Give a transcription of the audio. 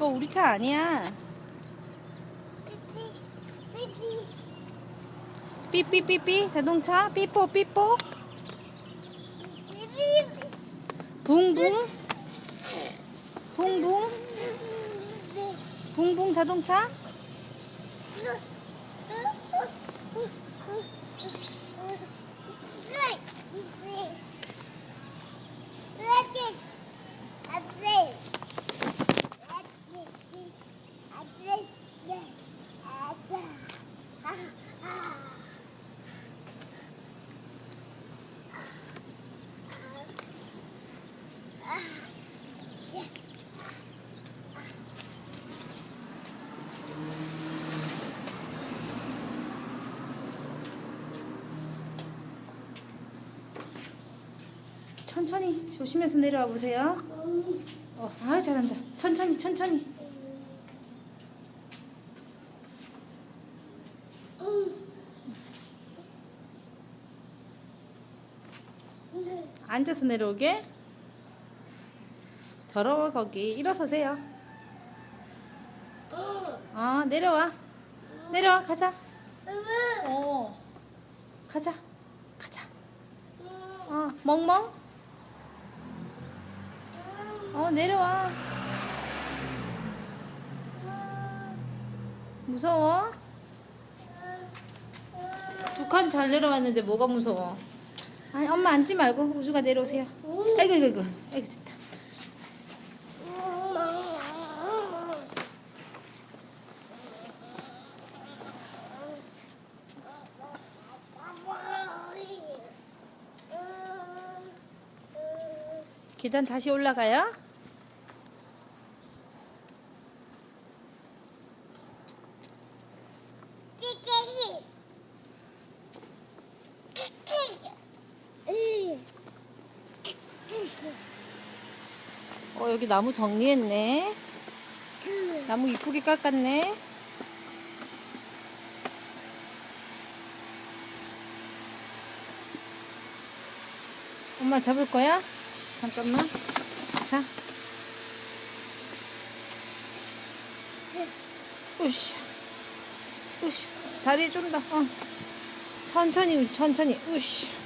그거 우리 차 아니야. 삐삐삐삐 자동차. 삐뽀 삐뽀. 붕붕. 붕붕. 붕붕 자동차 천천히 조심해서 내려와 보세요. 어, 아 잘한다. 천천히 천천히. 앉아서 내려오게. 더러워 거기 일어서세요. 아 내려와. 내려와 가자. 어 가자 가자. 어 멍멍. 어 내려와. 무서워? 두칸잘 내려왔는데 뭐가 무서워? 아니 엄마 앉지 말고 우주가 내려오세요. 아이고 아이고 아이고 아이고 됐다. 계단 다시 올라가요? 어 여기 나무 정리했네. 나무 이쁘게 깎았네. 엄마 잡을 거야? 잠깐만. 자. 으쌰. 으쌰. 다리 좀 더 어. 천천히, 천천히. 으쌰.